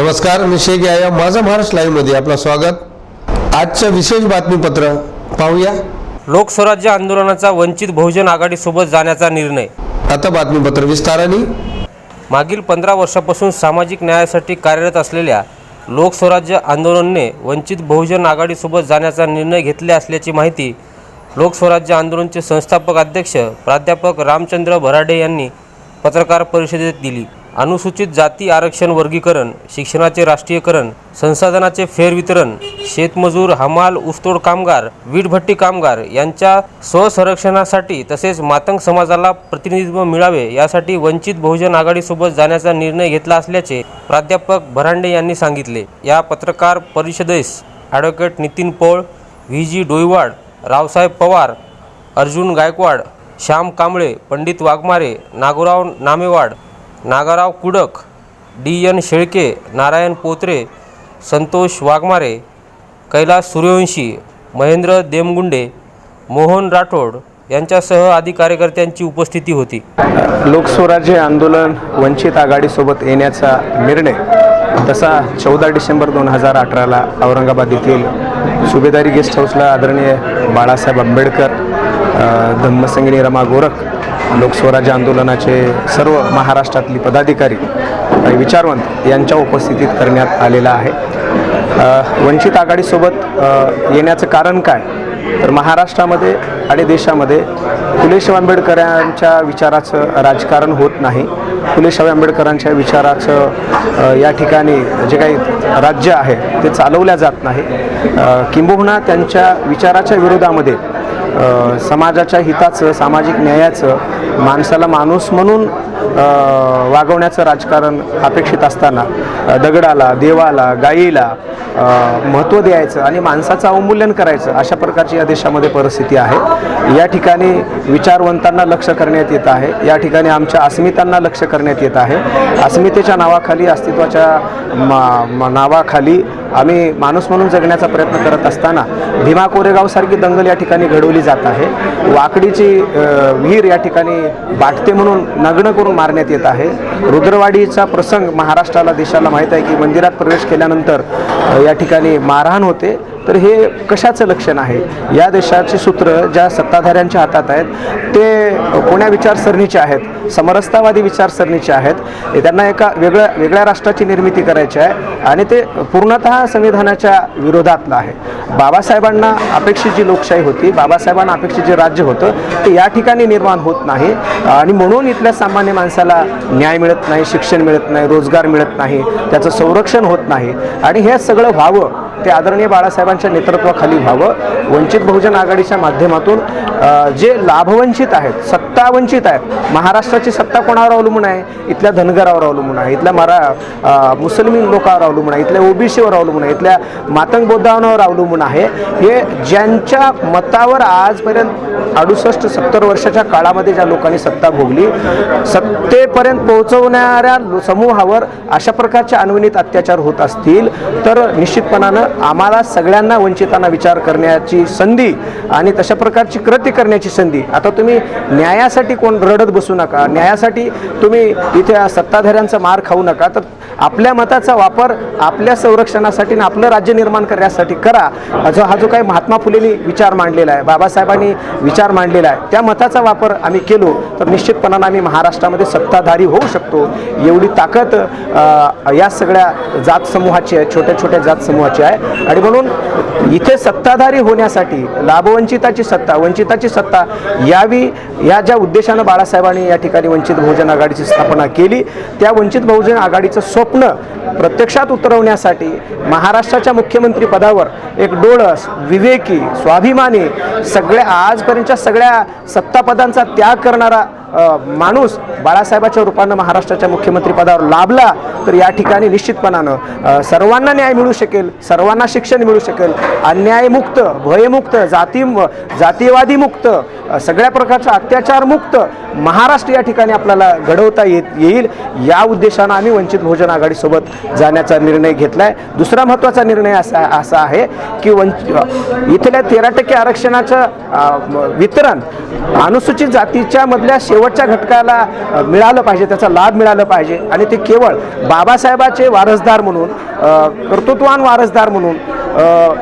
नमस्कार मी शेख या माझा महाराष्ट्र लाईव्हमध्ये आपलं स्वागत. आजचं विशेष बातमीपत्र पाहूया. लोकस्वराज्य आंदोलनाचा वंचित बहुजन आघाडीसोबत जाण्याचा निर्णय. आता बातमीपत्र विस्ताराने. मागील पंधरा वर्षापासून सामाजिक न्यायासाठी कार्यरत असलेल्या लोकस्वराज्य आंदोलनने वंचित बहुजन आघाडीसोबत जाण्याचा निर्णय घेतले असल्याची माहिती लोकस्वराज्य आंदोलनचे संस्थापक अध्यक्ष प्राध्यापक रामचंद्र भराडे यांनी पत्रकार परिषदेत दिली. अनुसूचित जाती आरक्षण वर्गीकरण शिक्षणाचे राष्ट्रीयकरण संसाधनाचे फेरवितरण शेतमजूर हमाल ऊसतोड कामगार वीटभट्टी कामगार यांच्या स्वसंरक्षणासाठी तसेच मातंग समाजाला प्रतिनिधित्व मिळावे यासाठी वंचित बहुजन आघाडीसोबत जाण्याचा निर्णय घेतला असल्याचे प्राध्यापक भरांडे यांनी सांगितले. या पत्रकार परिषदेस advocate Nitin Poul V G Doiwad Raosaheb Pawar Arjun Gaikwad Shyam Kamble Pandit Waghmare Nagorao Namewad Nagarao Kudak D N Shelke Narayan Potre Santosh Waghmare Kailas Suryawanshi Mahendra Demgunde Mohan Rathod यांच्यासह आदी कार्यकर्त्यांची उपस्थिती होती. लोकस्वराज्य आंदोलन वंचित आघाडीसोबत येण्याचा निर्णय तसा चौदा डिसेंबर दोन हजार अठराला औरंगाबाद येथील सुभेदारी गेस्ट हाऊसला आदरणीय बाळासाहेब आंबेडकर धम्मसंगिनी रमा गोरख लोकस्वराज्य आंदोलनाचे सर्व महाराष्ट्रातली पदाधिकारी आणि विचारवंत यांच्या उपस्थितीत करण्यात आलेला आहे. वंचित आघाडीसोबत येण्याचं कारण काय? तर महाराष्ट्रामध्ये आणि देशामध्ये फुले शाहू आंबेडकरांच्या विचाराचं राजकारण होत नाही. फुले शाहू आंबेडकरांच्या विचाराचं या ठिकाणी जे काही राज्य आहे ते चालवल्या जात नाही. किंबहुना त्यांच्या विचाराच्या विरोधामध्ये समाजाच्या हिताचं सामाजिक न्यायाचं माणसाला माणूस म्हणून वागवण्याचं राजकारण अपेक्षित असताना दगडाला देवाला गायीला महत्त्व द्यायचं आणि माणसाचं अवमूल्यन करायचं अशा प्रकारची या देशामध्ये परिस्थिती आहे. या ठिकाणी विचारवंतांना लक्ष करण्यात येत आहे. या ठिकाणी आमच्या अस्मितांना लक्ष करण्यात येत आहे. अस्मितेच्या नावाखाली अस्तित्वाच्या मा- मा- नावाखाली आम्ही माणूस म्हणून जगण्याचा प्रयत्न करत असताना भीमा कोरेगावसारखी दंगल या ठिकाणी घडवली जात आहे. वाकडीची विहीर या ठिकाणी बाटते म्हणून नग्न करून मारण्यात येत आहे. रुद्रवाडीचा प्रसंग महाराष्ट्राला देशाला माहीत आहे की मंदिरात प्रवेश केल्यानंतर या ठिकाणी मारहाण होते. तर हे कशाचं लक्षण आहे? या देशाचे सूत्र ज्या सत्ताधाऱ्यांच्या हातात आहेत ते कोण्या विचारसरणीचे आहेत? समरसतावादी विचारसरणीचे आहेत. त्यांना एका वेगळ्या वेगळ्या राष्ट्राची निर्मिती करायची आहे आणि ते पूर्णतः संविधानाच्या विरोधातलं आहे. बाबासाहेबांना अपेक्षित जी लोकशाही होती बाबासाहेबांना अपेक्षित जे राज्य होतं ते या ठिकाणी निर्माण होत नाही. आणि म्हणून इथल्या सामान्य माणसाला न्याय मिळत नाही शिक्षण मिळत नाही रोजगार मिळत नाही त्याचं संरक्षण होत नाही. आणि हे सगळं व्हावं ते आदरणीय साहेबांच्या नेतृत्वाखाली व्हावं. वंचित बहुजन आघाडीच्या माध्यमातून जे लाभवंचित आहेत सत्तावंचित आहेत महाराष्ट्राची सत्ता कोणावर अवलंबून आहे? इथल्या धनगरावर अवलंबून आहे इथल्या मरा मुस्लिम लोकांवर अवलंबून आहे इथल्या ओबीसीवर अवलंबून आहे इथल्या मातंग बौद्धांवर अवलंबून आहे. हे ज्यांच्या मतावर आजपर्यंत अडुसष्ट सत्तर वर्षाच्या काळामध्ये ज्या लोकांनी सत्ता भोगली सत्तेपर्यंत पोहोचवणाऱ्या समूहावर अशा प्रकारचे अनवनीत अत्याचार होत असतील तर निश्चितपणानं आम्हाला सगळ्या सगळ्यांना वंचितांना विचार करण्याची संधी आणि तशा प्रकारची कृती करण्याची संधी. आता तुम्ही न्यायासाठी कोण रडत बसू नका. न्यायासाठी तुम्ही इथे सत्ताधाऱ्यांचा मार खाऊ नका. तर आपल्या मताचा वापर आपल्या संरक्षणासाठी आणि आपलं राज्य निर्माण करण्यासाठी करा. जो हा जो काही महात्मा फुलेंनी विचार मांडलेला आहे बाबासाहेबांनी विचार मांडलेला आहे त्या मताचा वापर आम्ही केलो तर निश्चितपणानं आम्ही महाराष्ट्रामध्ये सत्ताधारी होऊ शकतो. एवढी ताकद या सगळ्या जात समूहाची आहे छोट्या छोट्या जात समूहाची आहे. आणि म्हणून इथे सत्ताधारी होण्यासाठी लाभवंचिताची सत्ता वंचिताची सत्ता यावी या ज्या उद्देशानं बाळासाहेबांनी या ठिकाणी वंचित बहुजन आघाडीची स्थापना केली त्या वंचित बहुजन आघाडीचं स्वप्न प्रत्यक्षात उतरवण्यासाठी महाराष्ट्राच्या मुख्यमंत्री पदावर एक डोळस विवेकी स्वाभिमानी सगळ्या आजपर्यंतच्या सगळ्या सत्तापदांचा त्याग करणारा माणूस बाळासाहेबाच्या रूपानं महाराष्ट्राच्या मुख्यमंत्री पदावर लाभला. तर या ठिकाणी निश्चितपणानं सर्वांना न्याय मिळू शकेल सर्वांना शिक्षण मिळू शकेल अन्यायमुक्त भयमुक्त जाती जातीयवादी मुक्त सगळ्या प्रकारचा अत्याचारमुक्त महाराष्ट्र या ठिकाणी आपल्याला घडवता येत येईल. या उद्देशानं आम्ही वंचित बहुजन आघाडीसोबत जाण्याचा निर्णय घेतला आहे दुसरा महत्त्वाचा निर्णय असा असा आहे की वंच इथल्या तेरा टक्के आरक्षणाचं वितरण अनुसूचित जातीच्या मधल्या शेवटच्या घटकाला मिळालं पाहिजे त्याचा लाभ मिळालं पाहिजे. आणि ते केवळ बाबासाहेबाचे वारसदार म्हणून कर्तृत्वान वारसदार म्हणून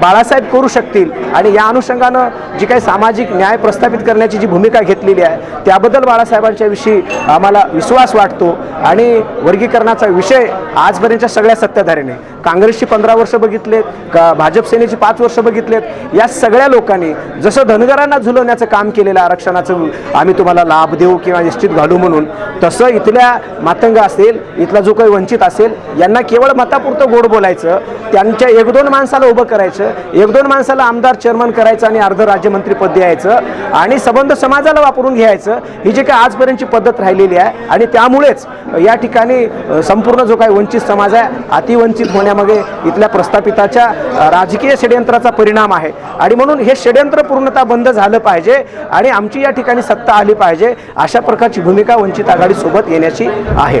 बाळासाहेब करू शकतील आणि या अनुषंगानं जी काही सामाजिक न्याय प्रस्थापित करण्याची जी भूमिका घेतलेली आहे त्याबद्दल बाळासाहेबांच्या विषयी आम्हाला विश्वास वाटतो आणि वर्गीकरणाचा विषय आजपर्यंतच्या सगळ्या सत्ताधाऱ्याने. काँग्रेसची पंधरा वर्ष बघितलेत का भाजप सेनेची पाच वर्ष बघितलेत या सगळ्या लोकांनी जसं धनगरांना झुलवण्याचं काम केलेलं आरक्षणाचं आम्ही तुम्हाला लाभ देऊ किंवा निश्चित घालू म्हणून तसं इथल्या मातंग असेल इथला जो काही वंचित असेल यांना केवळ मतापुरतं गोड बोलायचं त्यांच्या एक दोन माणसाला उभं करायचं एक दोन माणसाला आमदार चेअरमन करायचं आणि अर्ध राज्यमंत्रीपद द्यायचं आणि संबंध समाजाला वापरून घ्यायचं ही जी काही आजपर्यंतची पद्धत राहिलेली आहे आणि त्यामुळेच या ठिकाणी संपूर्ण जो काही वंचित समाज आहे अतिवंचित होण्यामागे इथल्या प्रस्थापिताच्या राजकीय षडयंत्राचा परिणाम आहे. आणि म्हणून हे षडयंत्र पूर्णतः बंद झालं पाहिजे आणि आमची या ठिकाणी सत्ता आली पाहिजे अशा प्रकारची भूमिका वंचित आघाडीसोबत येण्याची आहे.